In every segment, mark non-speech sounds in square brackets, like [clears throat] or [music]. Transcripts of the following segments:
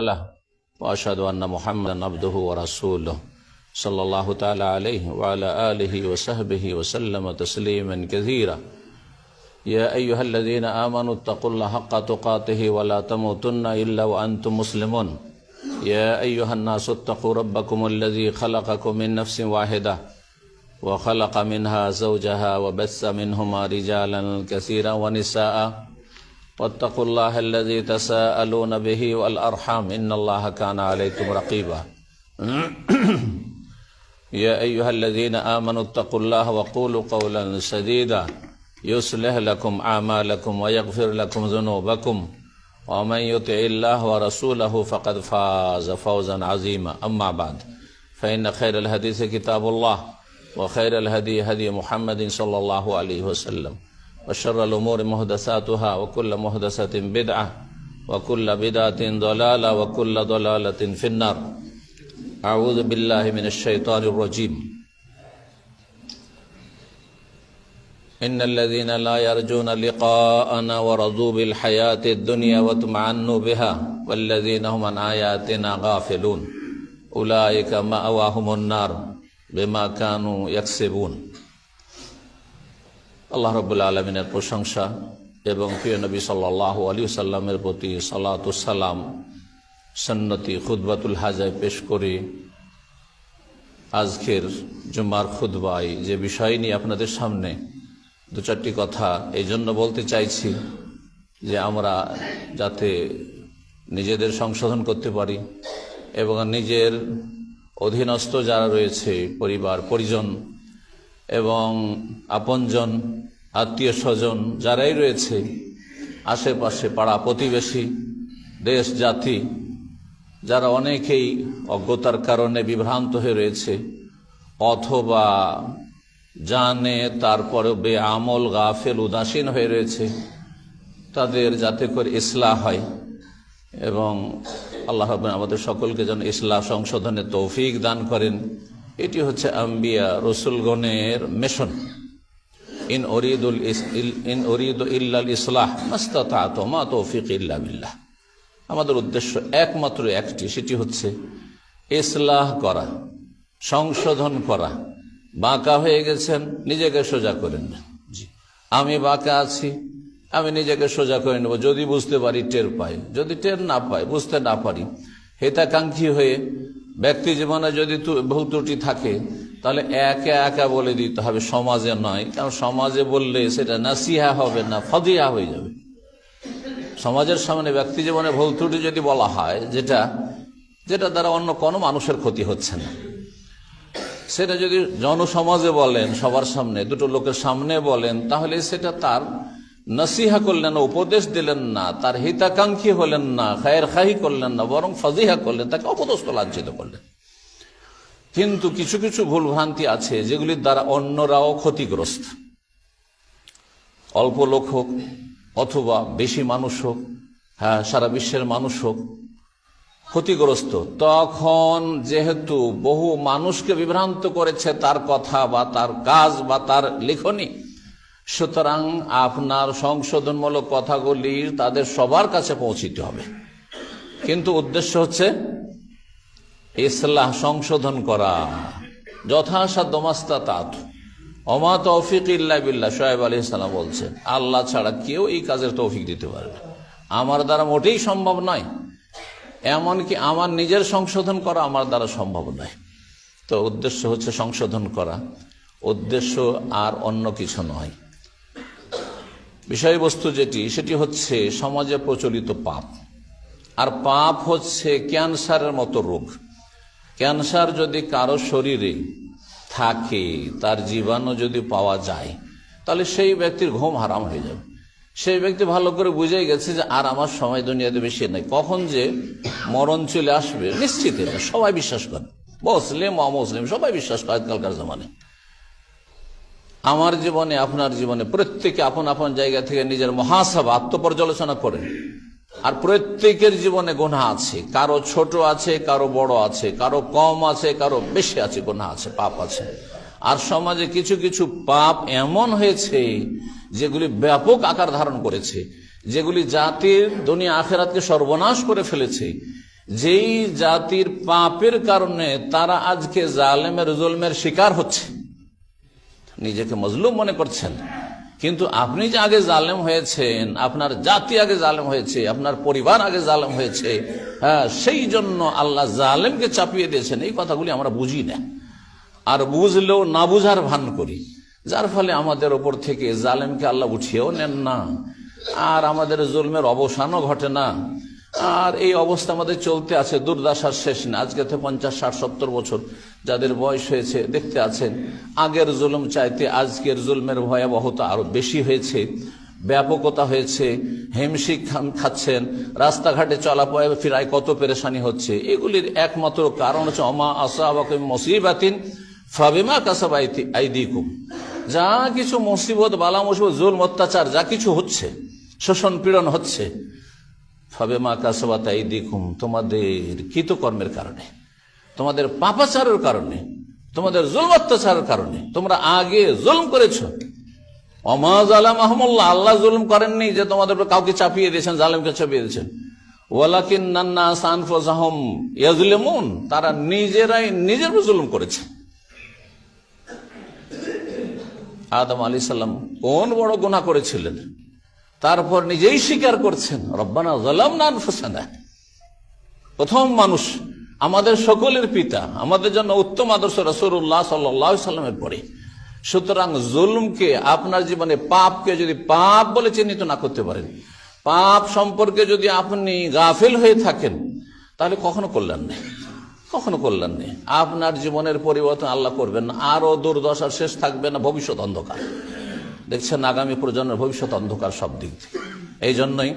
له. وأشهد أن محمدا عبده ورسوله. صلى الله تعالى عليه وعلى آله وصحبه وسلم تسليما كثيرا. يا أيها الذين آمنوا اتقوا الله حق تقاته ولا تموتن إلا وأنتم مسلمون. يا أيها الناس اتقوا ربكم الذي خلقكم من نفس واحدة وخلق منها زوجها وبث منهما رجالا كثيرا ونساء. واتقوا الله الذي تساءلون به والأرحام إن الله كان عليكم رقيبا. [clears throat] يا أيها الذين آمنوا اتقوا الله وقولوا قولا سديدا. يصلح لكم أعمالكم ويغفر لكم ذنوبكم. ومن يطع الله ورسوله فقد فاز فوزا عظيما. أما بعد فإن خير الحديث كتاب الله وخير الهدي هدي محمد صلى الله عليه وسلم. وشر الأمور محدثاتها وكل محدثة بدعة وكل بدعة ضلالة وكل ضلالة في النار. أعوذ بالله من الشيطان الرجيم. إن الذين لا يرجون لقاءنا ورضوا بالحياة الدنيا واطمعنوا بها والذين هم عن آياتنا غافلون. أولئك مأواهم النار بما كانوا يكسبون. আল্লাহ রবুল্লা আলমিনের প্রশংসা এবং প্রিয় নবী সাল্লাহ আলী সাল্লামের প্রতি সালাতুসাল্লাম সন্নতি খুদবাতুল হাজায় পেশ করে আজকের জুমার খুদবাই যে বিষয় নিয়ে আপনাদের সামনে দু চারটি কথা এই জন্য বলতে চাইছি যে আমরা যাতে নিজেদের সংশোধন করতে পারি এবং নিজের অধীনস্থ যারা রয়েছে, পরিবার, পরিজন এবং আপনজন, আত্মীয় স্বজন যারাই রয়েছে, আশেপাশে পাড়া প্রতিবেশী, দেশ, জাতি, যারা অনেকেই অজ্ঞতার কারণে বিভ্রান্ত হয়ে রয়েছে, অথবা জানে তারপরে বে আমল গাফেল, উদাসীন হয়ে রয়েছে, তাদের যাতে করে ইসলাহ হয় এবং আল্লাহ আমাদের সকলকে যেন ইসলাহ সংশোধনে তৌফিক দান করেন। এটি হচ্ছে আম্বিয়া রসুলগণের মেশন। ইন অরিদুল ইন অরিদ ইল্লাল ইসলাহ তৌফিক ইল্লা বিল্লাহ। আমাদের উদ্দেশ্য একমাত্র একটি, সেটি হচ্ছে ইসলাহ করা, সংশোধন করা। বাঁকা হয়ে গেছেন, নিজেকে সোজা করেন জি। আমি বাঁকা আছি, আমি নিজেকে সোজা করে নেব। যদি বুঝতে পারি টের পাই, যদি টের না পাই, বুঝতে না পারি, হেতাকাঙ্ক্ষী হয়ে ব্যক্তি জীবনে যদি ভুল ত্রুটি থাকে, তাহলে একে একা বলে দিতে হবে, সমাজে নয়। কারণ সমাজে বললে সেটা নাসিহা হবে না ফদিয়া হয়ে যাবে। সমাজের সামনে ব্যক্তি জীবনে ভুল ত্রুটি যদি বলা হয়, যেটা যেটা দ্বারা অন্য কোনো মানুষের ক্ষতি হচ্ছে না। সেটা যদি জনসমাজে বলেন, সবার সামনে, দুটো লোকের সামনে বলেন, তাহলে সেটা তার নসিহা করলেন উপদেশ দিলেন না, তার হিতাকাঙ্ক্ষী হলেন না খায়ের খাহি করলেন না, বরং ফজিহা করলেন, তাকে অপদস্থ লাঞ্ছিত করলেন। কিন্তু কিছু কিছু ভুলভ্রান্তি আছে, যেগুলির দ্বারা অন্যরাও ক্ষতিগ্রস্ত। অল্প লোক হোক, অথবা বেশি মানুষ হোক হ্যাঁ সারা বিশ্বের মানুষ হোক, ক্ষতিগ্রস্ত। তখন যেহেতু বহু মানুষকে বিভ্রান্ত করেছে তার কথা বা তার কাজ বা তার লিখনী সুতরাং আপনার সংশোধনমূলক কথাগুলি তাদের সবার কাছে পৌঁছিতে হবে। কিন্তু উদ্দেশ্য হচ্ছে ইসলাহ সংশোধন করা। যথাসাধ্য মাস্তা তাত অমা তৌফিক ইল্লা বিল্লাহ, সোহেব আলী ইসলাম বলছেন, আল্লাহ ছাড়া কেউ এই কাজের তৌফিক দিতে পারবে আমার দ্বারা মোটেই সম্ভব নয়। এমনকি আমার নিজের সংশোধন করা আমার দ্বারা সম্ভব নয়। তো উদ্দেশ্য হচ্ছে সংশোধন করা। উদ্দেশ্য আর অন্য কিছু নয়। বিষয়বস্তু যেটি, সেটি হচ্ছে সমাজে প্রচলিত পাপ। আর পাপ হচ্ছে ক্যান্সারের মতো রোগ। ক্যান্সার যদি কারও শরীরে থাকে, তার জীবাণু যদি পাওয়া যায়, তাহলে সেই ব্যক্তির ঘুম হারাম হয়ে যাবে। সেই ব্যক্তি ভালো করে বুঝে গেছে যে, আর আমার সময় দুনিয়াতে বেশি নেই। কখন যে মরণ চলে আসবে, নিশ্চিত সবাই বিশ্বাস করে। মুসলিম, অমুসলিম, সবাই বিশ্বাস করে আজকালকার জমানে আমার জীবনে, আপনার জীবনে, প্রত্যেকে আপন আপন জায়গা থেকে নিজের মহাসভা, আত্মপর্যালোচনা করে। আর প্রত্যেকের জীবনে গোনা আছে। কারও ছোট আছে, কারও বড় আছে, কারও কম আছে, কারও বেশি আছে, গোনা আছে, পাপ আছে। আর সমাজে কিছু কিছু পাপ এমন হয়েছে, যেগুলি ব্যাপক আকার ধারণ করেছে, যেগুলি জাতির দুনিয়া আখেরাতকে সর্বনাশ করে ফেলেছে। যেই জাতির পাপের কারণে তারা আজকে জালেমের জুলমের শিকার হচ্ছে। নিজেকে মজলুম মনে করছেন। কিন্তু আপনি যে আগে জালেম হয়েছেন, আপনার জাতি আগে জালেম হয়েছে, আপনার পরিবার আগে জালেম হয়েছে হ্যাঁ সেই জন্য আল্লাহ জালেমকে চাপিয়ে দিয়েছেন, এই কথাগুলি আমরা বুঝি না। আর বুঝলেও না বুঝার ভান করি। যার ফলে আমাদের ওপর থেকে জালেমকে আল্লাহ উঠিয়েও নেন না। আর আমাদের জুলমের অবসানও ঘটে না। আর এই অবস্থা আমাদের চলতে আছে, দুর্দশার শেষ না। আজকে তো পঞ্চাশ, ষাট, সত্তর বছর যাদের বয়স হয়েছে, দেখতে আছেন। আগের জুলুম চাইতে আজকের জুলমের ভয়াবহতা আরও বেশি হয়েছে, ব্যাপকতা হয়েছে হেমশিক খাচ্ছেন, রাস্তাঘাটে চলাপয় ফিরায় কত পেরেশানি হচ্ছে। এগুলির একমাত্র কারণ হচ্ছে, অমা আসাবাক মসিবাতিন ফাবিমা কাসাবাইতি আইদিকুম। যা কিছু মুসিবত, বালা মুসিবত জুল অত্যাচার, যা কিছু হচ্ছে, শোষণ, পীড়ন হচ্ছে ফাবেমা কাসাবাত আইদিকুম, তোমাদের কৃতকর্মের কারণে, তোমাদের পাপাচারের কারণে, তোমাদের জুল কারণে, তোমরা আগে জুলম করেছ। অমাজ আলাম আহমল্লাহ আল্লাহ জুলুম করেননি যে তোমাদের কাউকে চাপিয়ে দিয়েছেন, জালেমকে চাপিয়ে দিয়েছেন। ওয়ালাকিন নান্না সানফাহম ইয়াজুলেমুন তারা নিজেরাই নিজের জুলুম করেছে। আদম আলী সাল্লাম কোন বড় গুণা করেছিলেন? তারপর নিজেই স্বীকার করছেন, রব্বানা জালাম না আনফুসানা। প্রথম মানুষ আমাদের সকলের পিতা, আমাদের জন্য উত্তম আদর্শ রসুল্লাহ সাল্লাহ সাল্লামের পরে। সুতরাং জুলুমকে আপনার জীবনে, পাপকে যদি পাপ বলে চিহ্নিত না করতে পারেন, পাপ সম্পর্কে যদি আপনি গাফিল হয়ে থাকেন, তাহলে কখনো কল্যাণ নেই, কখনো কল্যাণ নেই। আপনার জীবনের পরিবর্তন আল্লাহ করবেন না আরও দুর্দশার শেষ থাকবে না, ভবিষ্যৎ অন্ধকার। দেখছেন আগামী প্রজন্মের ভবিষ্যৎ অন্ধকার সব দিক থেকে এই জন্যই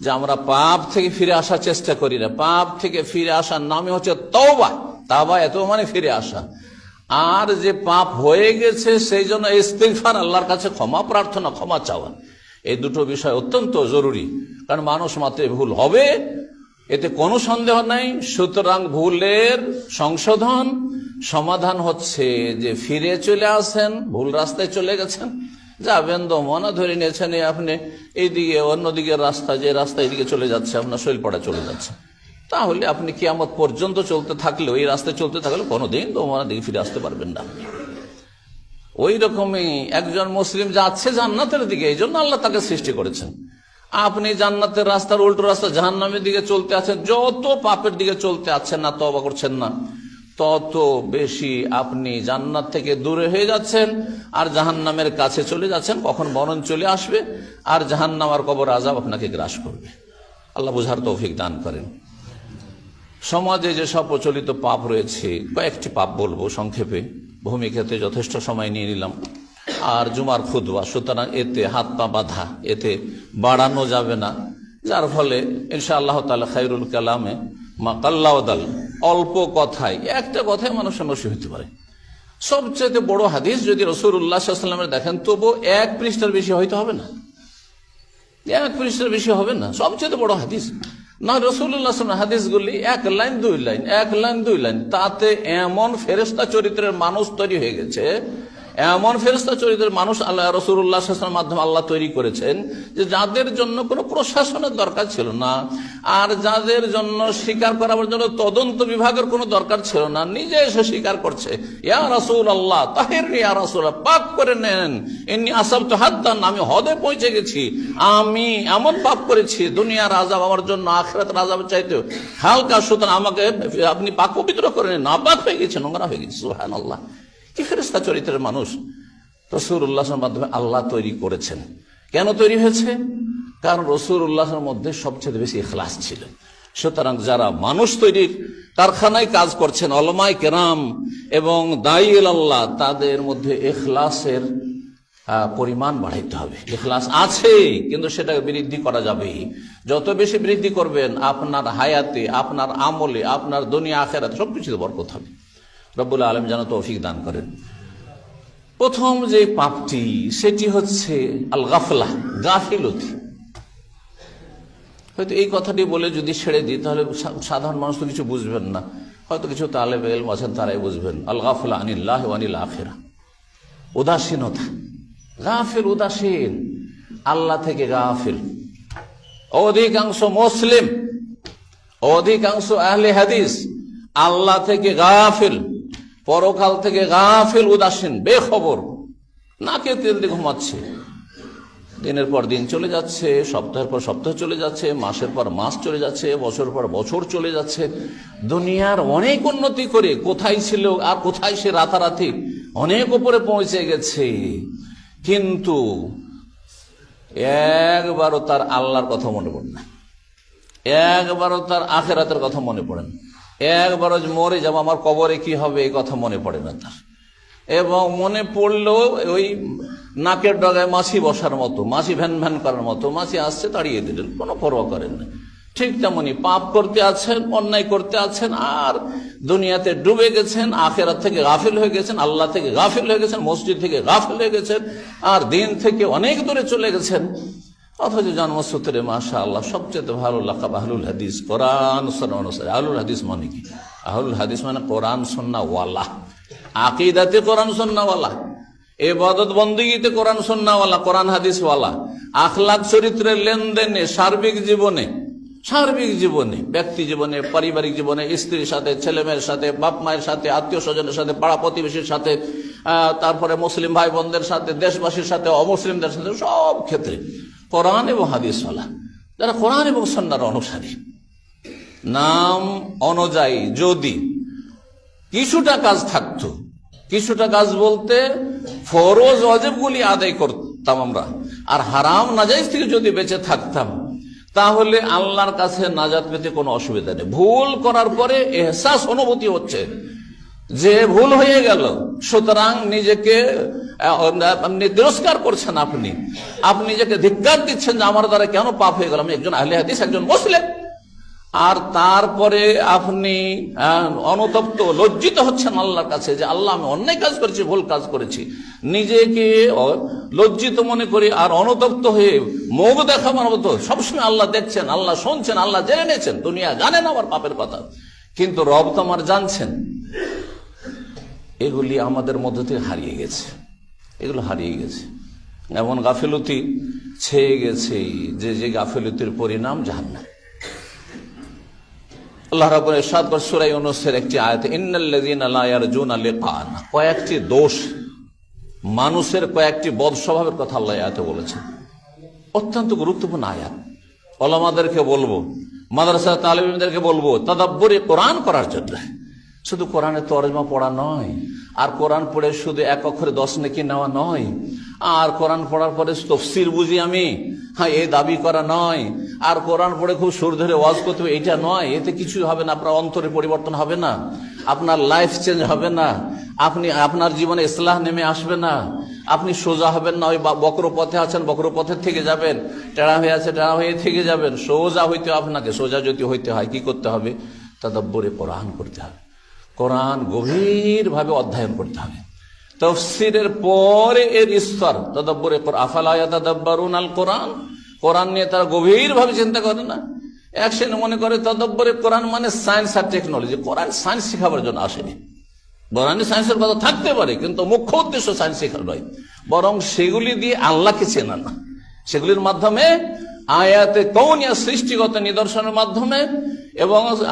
যে আমরা পাপ থেকে ফিরে আসার চেষ্টা করি না। পাপ থেকে ফিরে আসার নামে হচ্ছে তওবা। তাবা এত মানে ফিরে আসা। আর যে পাপ হয়ে গেছে, সেই জন্য ইস্তেকফার আল্লাহর কাছে ক্ষমা প্রার্থনা, ক্ষমা চাওয়া। এই দুটো বিষয় অত্যন্ত জরুরি। কারণ মানুষ মাত্রে ভুল হবে, এতে কোনো সন্দেহ নাই। সুতরাং ভুলের সংশোধন, সমাধান হচ্ছে যে ফিরে চলে আসেন, ভুল রাস্তায় চলে গেছেন যাবেন তো মনে ধরে নিয়েছেন আপনি এইদিকে, অন্যদিকে রাস্তা, যে রাস্তা এদিকে চলে যাচ্ছে, আপনার শৈলপাড়া চলে যাচ্ছে। তাহলে আপনি কিয়ামত পর্যন্ত চলতে থাকলে ওই রাস্তায় চলতে থাকলে কোনোদিন তো মনে দিকে ফিরে আসতে পারবেন না। ওই রকমই একজন মুসলিম যাচ্ছে জান্নাতের দিকে, এই জন্য আল্লাহ তাকে সৃষ্টি করেছেন। আপনি জান্নাতের রাস্তার উল্টো রাস্তা জাহান্নামের দিকে চলতে আছেন, যত পাপের দিকে চলতে আছেন না তবা করছেন না। তত বেশি আপনি জান্নাত থেকে দূরে হয়ে যাচ্ছেন, আর জাহান্নামের কাছে চলে যাচ্ছেন, কখন মরণ চলে আসবে, আর জাহান্নাম আর কবর আজাব আপনাকে গ্রাস করবে। আল্লাহ বুঝার তৌফিক দান করেন। সমাজে যে সব প্রচলিত পাপ রয়েছে, কয়েকটি পাপ বলব সংক্ষেপে। ভূমিকাতে যথেষ্ট সময় নিয়ে নিলাম। আর জুমার খুদবা সুতরাং এতে হাত পা বাঁধা, এতে বাড়ানো যাবে না। যার ফলে ইনশা আল্লাহ তালা খাইরুল কালামে মা কাল্লাউদাল অল্প কথায়, একটা কথায় মানুষ নসি হতে পারে। সবচেয়ে বড় হাদিস যদি রসুল্লাহামের দেখেন তবু এক পৃষ্ঠার বেশি হয়তো হবে না। এক পৃষ্ঠার বেশি হবে না সবচেয়ে বড় হাদিস। না রসুল্লাহ হাদিসগুলি এক লাইন, দুই লাইন, এক লাইন, দুই লাইন, তাতে এমন ফেরেস্তা চরিত্রের মানুষ তৈরি হয়ে গেছে এমন ফেরস্তা চরিত্রের মানুষ আল্লাহ রসুল্লাহ শাসনের মাধ্যমে আল্লাহ তৈরি করেছেন যে যাদের জন্য কোনো প্রশাসনের দরকার ছিল না, আর যাদের জন্য স্বীকার করার জন্য তদন্ত বিভাগের কোনো দরকার ছিল না, নিজে এসে স্বীকার করছে, ইয়া রাসুল আল্লাহ তাহের ইয়া পাক করে নেন এমনি আসাব তো আমি হদে পৌঁছে গেছি, আমি এমন পাপ করেছি, দুনিয়ার আজাব আমার জন্য আখরাত আজাব চাইতে হালকা সুতরাং আমাকে আপনি পাক পবিত্র করে নেন, নাপাক হয়ে গেছে নোংরা হয়ে গেছে সুহান আল্লাহ কি ফেরেস্তা চরিত্রের মানুষ। রসুর উল্লাসের মাধ্যমে আল্লাহ তৈরি করেছেন। কেন তৈরি হয়েছে? কারণ রসুর উল্লাসের মধ্যে সবচেয়ে বেশি এখলাস ছিল। সুতরাং যারা মানুষ তৈরির কারখানায় কাজ করছেন অলমাই কেরাম এবং দায়ী আল্লাহ, তাদের মধ্যে এখলাসের পরিমাণ বাড়াইতে হবে। এখলাস আছে, কিন্তু সেটা বৃদ্ধি করা যাবে যত বেশি বৃদ্ধি করবেন, আপনার হায়াতে, আপনার আমলে, আপনার দুনিয়া আখেরাতে সবকিছুতে বরকত হবে। রব্বুল আলম যেন তৌফিক দান করেন। প্রথম যে পাপটি, সেটি হচ্ছে আল গাফলা গাফিলতি। হয়তো এই কথাটি বলে যদি ছেড়ে দিই, তাহলে সাধারণ মানুষ তো কিছু বুঝবেন না। হয়তো কিছু তালেব এলম আছেন, তারাই বুঝবেন। আল গাফলা আনিল্লাহ আনিল আখেরা। উদাসীনতা। গাফিল, উদাসীন। আল্লাহ থেকে গাফিল। অধিকাংশ মুসলিম, অধিকাংশ আহলে হাদিস আল্লাহ থেকে গাফিল। পরকাল থেকে গাফিল, উদাসীন, বেখবর। নাকে তেল দিয়ে ঘুমাচ্ছে। দিনের পর দিন চলে যাচ্ছে, সপ্তাহের পর সপ্তাহ চলে যাচ্ছে, মাসের পর মাস চলে যাচ্ছে বছর পর বছর চলে যাচ্ছে। দুনিয়ার অনেক উন্নতি করে কোথায় ছিল আর কোথায় সে রাতারাতি অনেক উপরে পৌঁছে গেছে। কিন্তু একবারও তার আল্লাহর কথা মনে পড়ে না। একবারও তার আখেরাতের কথা মনে পড়ে না। একবারও যে মরে যাব, আমার কবরে কি হবে, এই কথা মনে পড়ে না তার। এবং মনে পড়লেও ওই নাকের ডগায় মাছি বসার মতো, মাছি ভ্যান ভ্যান করার মতো, মাছি আসছে, তাড়িয়ে দিলেন, কোনো পরোয়া করেন না ঠিক তেমনি পাপ করতে আছেন, অন্যায় করতে আছেন, আর দুনিয়াতে ডুবে গেছেন, আখেরাত থেকে গাফিল হয়ে গেছেন, আল্লাহ থেকে গাফিল হয়ে গেছেন, মসজিদ থেকে গাফিল হয়ে গেছেন, আর দিন থেকে অনেক দূরে চলে গেছেন। অথচ জন্মসূত্রে মাশা আল্লাহ সবচেয়ে ভালো লাকাব আহলুল হাদিস, কোরআন অনুসারে। আহলুল হাদিস মানে কি? আহলুল হাদিস মানে কোরআন সন্না ওয়ালা আকিদাতে কোরআন সন্নাওয়ালা এবাদত বন্দীতে কোরআন সন্নাওয়ালা কোরআন হাদিসওয়ালা। আখলাক চরিত্রের লেনদেনে, সার্বিক জীবনে সার্বিক জীবনে, ব্যক্তি জীবনে, পারিবারিক জীবনে, স্ত্রীর সাথে, ছেলেমেয়ের সাথে, বাপ মায়ের সাথে, আত্মীয় স্বজনের সাথে, পাড়া প্রতিবেশীর সাথে তারপরে মুসলিম ভাই বোনদের সাথে, দেশবাসীর সাথে, অমুসলিমদের সাথে, সব ক্ষেত্রে। কোরআন এবং হাদিসওয়ালা যারা কোরআন এবং সন্ন্যার অনুসারী। নাম অনুযায়ী যদি কিছুটা কাজ থাকতো, কিছুটা কাজ বলতে ফরজ অজেবগুলি আদায় করতাম আমরা। আর হারাম নাজাইজ থেকে যদি বেঁচে থাকতাম, তাহলে আল্লাহর কাছে নাজাত পেতে কোনো অসুবিধা নেই। ভুল করার পরে এহসাস অনুভূতি হচ্ছে। যে ভুল হয়ে গেল, সুতরাং নিজেকে আপনি তিরস্কার করছেন আপনি। আপনি নিজেকে ধিক্কার দিচ্ছেন যে আমার দ্বারা কেন পাপ হয়ে গেল? আমি একজন আহলে হাদিস, একজন মুসলিম। আর তারপরে আপনি অনুতপ্ত, লজ্জিত হচ্ছেন আল্লাহর কাছে যে আল্লাহ, আমি অন্যায় কাজ করেছি, ভুল কাজ করেছি। নিজেকে লজ্জিত মনে করি আর অনুতপ্ত হয়ে মুখ দেখাবার মতো সবসময় আল্লাহ দেখছেন, আল্লাহ শুনছেন, আল্লাহ জেনে নিয়েছেন। দুনিয়া জানেন আমার পাপের কথা। কিন্তু রব তো আমার জানছেন। এগুলি আমাদের মধ্য থেকে হারিয়ে গেছে। এগুলো হারিয়ে গেছে। এমন গাফিলতি ছেয়ে গেছে যে যে গাফিলতির পরিণাম জাহান্নাম। আল্লাহ রাব্বুল ইরশাদ করেন সূরা একটি আয়াতে, ইন্নাল্লাযীনা লা ইয়ারজুনা লিকানা। কয়েকটি দোষ, মানুষের কয়েকটি বদ স্বভাবের কথা আল্লাহ আয়াতে বলেছেন। অত্যন্ত গুরুত্বপূর্ণ আয়াত। ওলামাদেরকে বলব মাদ্রাসা তালিমদেরকে বলব, তাদাব্বরে কোরআন করার জন্য। শুধু কোরআনের তরজমা পড়া নয়, আর কোরআন পড়ে শুধু এক অক্ষরে দশ নাকি নেওয়া নয়, আর কোরআন পড়ার পরে তফসির বুঝি আমি হ্যাঁ এ দাবি করা নয়, আর কোরআন পড়ে খুব সুর ধরে ওয়াজ করতে হবে, এটা নয়, এতে কিছুই হবে না, আপনার অন্তরে পরিবর্তন হবে না, আপনার লাইফ চেঞ্জ হবে না, আপনি, আপনার জীবনে ইসলাহ নেমে আসবে না, আপনি সোজা হবেন না, ওই বক্র পথে আছেন বক্র পথের থেকে যাবেন টেড়া হয়ে আছে টেড়া হয়ে থেকে যাবেন, সোজা হইতে আপনাকে, সোজা যদি হইতে হয়, কি করতে হবে? তাদাব্বরে কোরআন করতে হবে। কোরআন গভীরভাবে অধ্যয়ন করতে হবে। তফসিরের পরে এর স্তর তদব্বরে আফালায়াতাদাব্বারুন আল কোরআন কোরআন নিয়ে তারা গভীরভাবে চিন্তা করে না? এক মনে করে তদব্বরে কোরআন মানে সায়েন্স আর টেকনোলজি। কোরআন সায়েন্স শেখাবার জন্য আসেনি। বরানি সায়েন্সের কথা থাকতে পারে, কিন্তু মুখ্য উদ্দেশ্য সায়েন্স শেখার নয়। বরং সেগুলি দিয়ে আল্লাহকে চেনা না। সেগুলির মাধ্যমে আয়াতে কৌনিয়া সৃষ্টিগত নিদর্শনের মাধ্যমে এবং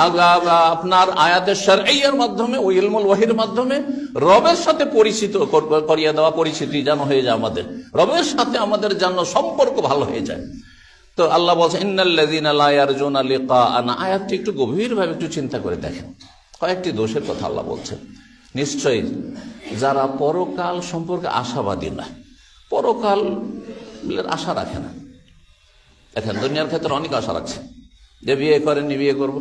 আপনার আয়াতের সার মাধ্যমে ওই ইলমুল ওয়াহির মাধ্যমে রবের সাথে পরিচিত কর- করিয়ে দেওয়া পরিচিতি যেন হয়ে যায় আমাদের। রবের সাথে আমাদের যেন সম্পর্ক ভালো হয়ে যায়। তো আল্লাহ বলছে আয়াতটি একটু গভীরভাবে একটু চিন্তা করে দেখেন। কয়েকটি দোষের কথা আল্লাহ বলছেন নিশ্চয়ই যারা পরকাল সম্পর্কে আশাবাদী না পরকাল আশা রাখে না। এখন দুনিয়ার ক্ষেত্রে অনেক আশা রাখছে। যে বিয়ে করেননি, বিয়ে করব।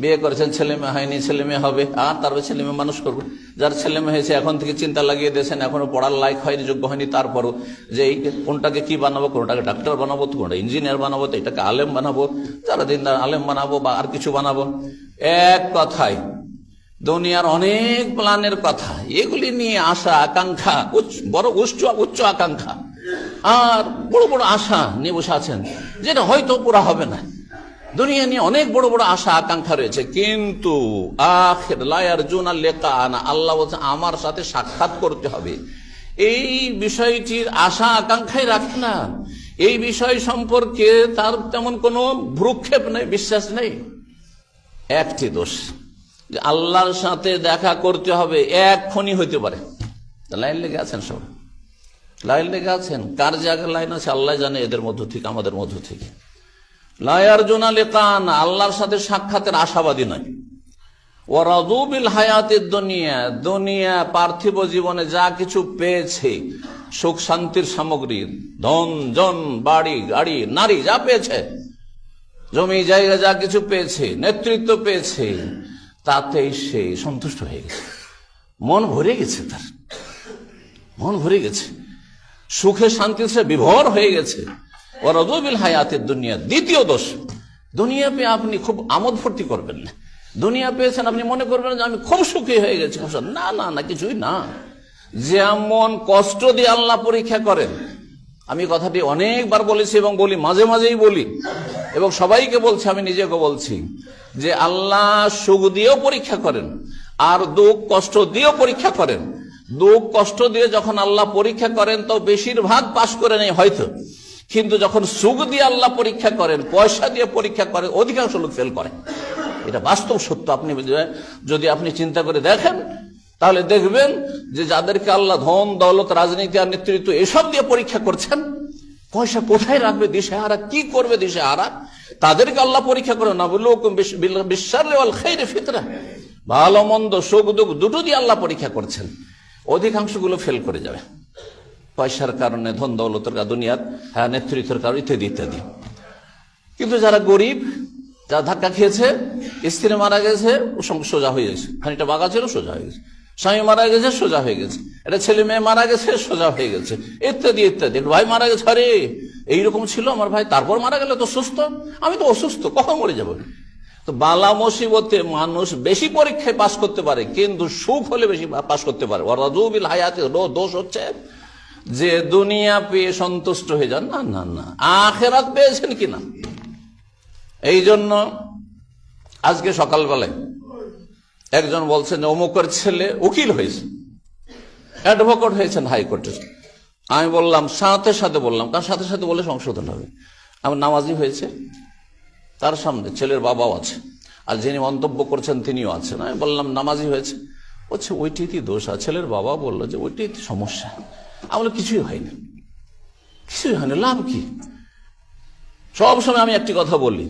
বিয়ে করেছেন, ছেলে মেয়ে হয়নি, ছেলে মেয়ে হবে, আর তারপরে ছেলে মেয়ে মানুষ করব। যার ছেলে মেয়ে হয়েছে, এখন থেকে চিন্তা লাগিয়ে দিয়েছেন, এখনও পড়ার লাইক হয়নি, যোগ্য হয়নি, তারপরও যে এই কোনটাকে কি বানাবো, কোনটাকে ডাক্তার বানাবো, কোনটা ইঞ্জিনিয়ার বানাবো, তো এটাকে আলেম বানাবো যারা দিনদার আলেম বানাবো বা আর কিছু বানাবো। এক কথায়, দুনিয়ার অনেক প্ল্যানের কথা, এগুলি নিয়ে আশা, আকাঙ্ক্ষা বড় উচ্চ উচ্চ আকাঙ্ক্ষা। আর বড় বড় আশা নিয়ে বসে আছেন, যেটা হয়তো পুরা হবে না। দুনিয়া নিয়ে অনেক বড় বড় আশা, আকাঙ্ক্ষা রয়েছে। কিন্তু আখের লায়ার জুনা আনা আল্লাহ বলছে, আমার সাথে সাক্ষাৎ করতে হবে। এই বিষয়টির আশা, আকাঙ্ক্ষাই রাখে না। এই বিষয় সম্পর্কে তার তেমন কোনো ভ্রুক্ষেপ নেই, বিশ্বাস নেই। একটি দোষ, যে আল্লাহর সাথে দেখা করতে হবে এক্ষণই হইতে পারে। লাইন লেগে আছেন সব? লাইন লেগে আছেন? কার জায়গায় লাইন আছে? আল্লাহ জানে এদের মধ্য থেকে, আমাদের মধ্য থেকে। লায়ার জোনা লেকান, আল্লাহর সাথে সাক্ষাতের আশাবাদী নয়। ও রদুবিল হায়াতের দুনিয়া দুনিয়া পার্থিব জীবনে যা কিছু পেয়েছে, সুখ শান্তির সামগ্রী, ধন, জন, বাড়ি, গাড়ি, নারী, যা পেয়েছে, জমি, জায়গা, যা কিছু পেয়েছে, নেতৃত্ব পেয়েছে তাতে সে সন্তুষ্ট হয়ে গেছে। মন ভরে গেছে তার। মন ভরে গেছে। সুখে শান্তি সে বিভোর হয়ে গেছে। ও হায়াতের দুনিয়া, দ্বিতীয় দোষ, দুনিয়া পেয়ে আপনি খুব আমোদ ফুর্তি করবেন। না দুনিয়া পেয়েছেন, আপনি মনে করবেন যে আমি খুব সুখী হয়ে গেছি, খুব না না না, কিছুই না। যেমন কষ্ট দিয়ে আল্লাহ পরীক্ষা করেন, আমি কথাটি অনেকবার বলেছি এবং বলি, মাঝে মাঝেই বলি, এবং সবাইকে বলছি, আমি নিজেকে বলছি, যে আল্লাহ সুখ দিয়েও পরীক্ষা করেন, আর দুঃখ কষ্ট দিয়েও পরীক্ষা করেন। দুঃখ কষ্ট দিয়ে যখন আল্লাহ পরীক্ষা করেন, তো বেশিরভাগ পাশ করে নেই, হয়তো। কিন্তু যখন সুখ দিয়ে আল্লাহ পরীক্ষা করেন, পয়সা দিয়ে পরীক্ষা করেন, অধিকাংশ লোক ফেল করে। এটা বাস্তব সত্য। আপনি যদি আপনি চিন্তা করে দেখেন, তাহলে দেখবেন যে যাদেরকে আল্লাহ ধন, দৌলত, রাজনীতি আর নেতৃত্ব এসব দিয়ে পরীক্ষা করছেন, পয়সা কোথায় রাখবে দিশে হারা কি করবে দিশে হারা তাদেরকে আল্লাহ পরীক্ষা করে না বিশ্বাস ফিতরা। ভালো, মন্দ সুখ দুঃখ দুটো দিয়ে আল্লাহ পরীক্ষা করছেন। অধিকাংশগুলো ফেল করে যাবে। পয়সার কারণে ধন দৌলতের দুনিয়ার হ্যাঁ নেতৃত্বের কারণে, ইত্যাদি ইত্যাদি। কিন্তু যারা গরিব, যারা ধাক্কা খেয়েছে, স্ত্রী মারা গেছে, ও সোজা হয়ে গেছে। খানিকটা বাঘা ছিল, সোজা হয়ে গেছে। স্বামী মারা গেছে, সোজা হয়ে গেছে। একটা ছেলে মেয়ে মারা গেছে, সোজা হয়ে গেছে। ইত্যাদি ইত্যাদি। ভাই মারা গেছে, আরে, এইরকম ছিল আমার ভাই, তারপর মারা গেলে তো সুস্থ। আমি তো অসুস্থ, কখন মরে যাব? তো বালা মুসিবতে মানুষ বেশি পরীক্ষায় পাশ করতে পারে, কিন্তু সুখ হলে বেশি পাশ করতে পারে। দোষ হচ্ছে যে দুনিয়া পেয়ে সন্তুষ্ট হয়ে যান, না না না। আখেরাত পেয়েছেন কিনা এই জন্য আজকে সকালবেলায় একজন বলছেন, অমুকের ছেলে উকিল হয়েছে, অ্যাডভোকেট হয়েছেন হাইকোর্টে। আমি বললাম, সাথে সাথে বললাম কারণ সাথে সাথে বলে সংশোধন হবে। আমার নামাজি হয়েছে, তার সামনে ছেলের বাবাও আছে, আর যিনি মন্তব্য করছেন তিনিও আছেন। আমি বললাম, নামাজি হয়েছে। বলছে ওইটিতে দোষ আছে। ছেলের বাবা বলল যে ওইটাই সমস্যা। আমার কিছুই হয়নি। কিছুই হয়নি, লাভ কি? সব সময় আমি একটি কথা বলি,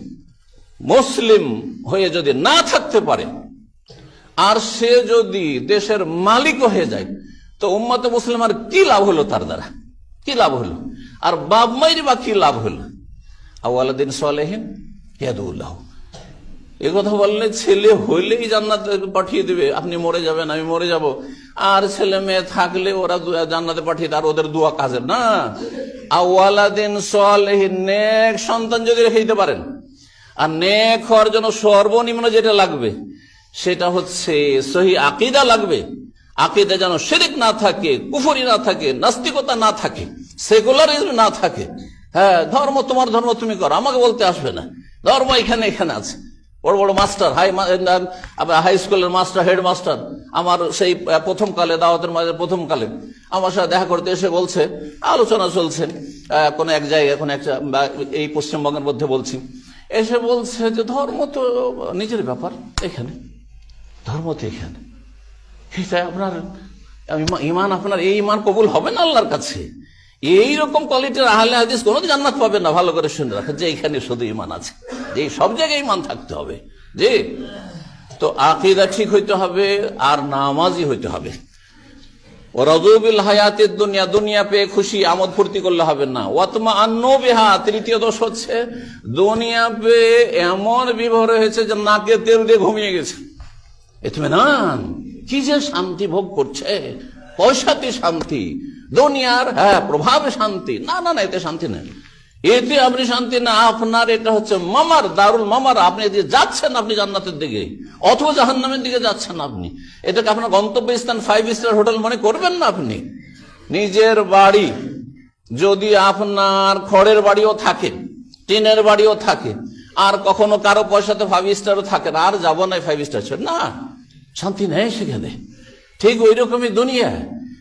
মুসলিম হয়ে যদি না থাকতে পারে, আর সে যদি দেশের মালিক হয়ে যায়, তো উম্মাতে মুসলিম আর কি লাভ হলো তার দ্বারা? কি লাভ হলো? আর বাপ মাইরি বা কি লাভ হলো? আওয়ালাদিন সালেহিন ইয়াদুল্লাহ এ কথা বললে ছেলে হইলেই জান্নাত পাঠিয়ে দেবে, আপনি মরে যাবেন, আমি মরে যাব। আর ছেলে মেয়ে থাকলে ওরা জান্নাতে পাঠিয়ে আর ওদের দুয়া কাজের, না? আওয়ালাদিন নেক সন্তান যদি রেখে দিতে পারেন, আর নেক হওয়ার জন্য সর্বনিম্ন যেটা লাগবে, সেটা হচ্ছে সহি আকিদা লাগবে। আকিদা যেন শিরিক না থাকে, কুফরি না থাকে, নাস্তিকতা না থাকে, সেকুলারিজম না থাকে। হ্যাঁ ধর্ম তোমার ধর্ম তুমি করো, আমাকে বলতে আসবে না। ধর্ম এখানে এখানে আছে। বড় বড় মাস্টার, হাই হাই স্কুলের মাস্টার হেড মাস্টার আমার সেই প্রথম কালে দাওয়াতের মাঝে প্রথম কালে আমার সাথে দেখা করতে এসে বলছে, আলোচনা চলছে কোনো এক জায়গায়, কোনো একটা এই পশ্চিমবঙ্গের মধ্যে বলছি। এসে বলছে যে, ধর্ম তো নিজের ব্যাপার, এখানে। ধর্ম তো এখানে। আপনার ইমা- ইমান আপনার, এই ইমান কবুল হবে না আল্লাহর কাছে? এই রকম কোয়ালিটির আহলে হাদিস কোনো জান্নাত পাবে না। ভালো করে শুনে রাখেন যে এখানে শুধু ইমান আছে। যে সব জায়গায় ইমান থাকতে হবে। যে তো আকিদা ঠিক হইতে হবে, আর নামাজি হইতে হবে। হায়াতের দুনিয়া দুনিয়া পেয়ে খুশি, আমোদ করলে হবে না। বেহা হচ্ছে, দুনিয়া পেয়ে এমন বিভোর হয়েছে যে নাকে তেল দিয়ে ঘুমিয়ে গেছে। কি যে শান্তি ভোগ করছে। পয়সাতে শান্তি, দুনিয়ার হ্যাঁ প্রভাবে শান্তি। না না না, এতে শান্তি নেই। এতে আপনি শান্তি না, আপনার এটা হচ্ছে মামার, দারুল মামার। আপনি যে যাচ্ছেন, আপনি জান্নাতের দিকে, অথবা জাহান্নামের দিকে যাচ্ছেন আপনি। এটাকে আপনার গন্তব্য স্থান ফাইভ স্টার হোটেল মনে করবেন না আপনি? নিজের বাড়ি, যদি আপনার খড়ের বাড়িও থাকে, টিনের বাড়িও থাকে, আর কখনো কারও পয়সাতে ফাইভ স্টারও থাকে না, আর যাব না ফাইভ স্টার না, শান্তি নেই সেখানে। ঠিক ওই রকমই দুনিয়া।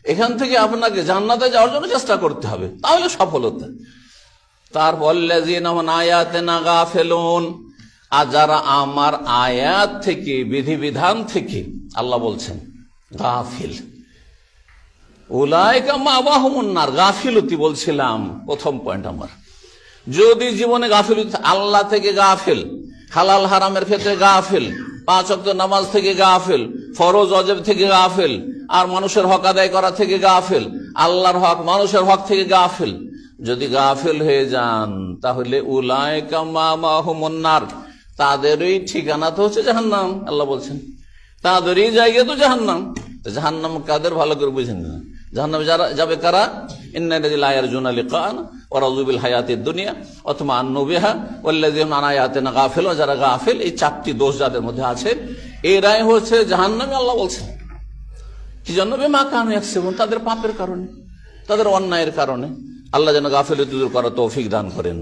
এখান থেকে আপনাকে জান্নাতে যাওয়ার জন্য চেষ্টা করতে হবে। তাহলে সফলতা। ফেলুন আর যারা আমার আয়াত থেকে, বিধিবিধান থেকে, আল্লাহ বলছেন, গাফিল। উলায়কা মা গাফিলতি বলছিলাম, প্রথম পয়েন্ট আমার। যদি জীবনে গাফিল আল্লাহ থেকে গাফিল, হালাল হারামের ক্ষেত্রে গাফিল পাঁচ অক্ট নামাজ থেকে গাফিল, ফরজ অজেব থেকে গাফিল, আর মানুষের হক আদায় করা থেকে গাফিল, আল্লাহর হক, মানুষের হক থেকে গাফিল। যদি গাফিল হয়ে যান, তাহলে বাহমুন্নার তাদেরই ঠিকানা তো হচ্ছে জাহান্নাম, আল্লাহ বলছেন। তাদেরই জায়গা তো জাহান্নাম। জাহান্নাম কাদের? ভালো করে বুঝেন জাহান্নামে যারা যাবে কারা? আয়ার জুনালি কান ওরাজুবিল হায়াতের দুনিয়া অথবা আন্নবিহা ওল্লাদিন আনায়াতে না গাফেল যারা গাফেল, এই চারটি দোষ যাদের মধ্যে আছে, এরাই হচ্ছে জাহান্নামে আল্লাহ বলছেন। কি জন্য? বেমা কানু একসেবন তাদের পাপের কারণে, তাদের অন্যায়ের কারণে। আল্লাহ যেন গাফেল দূর করা তৌফিক দান করেন।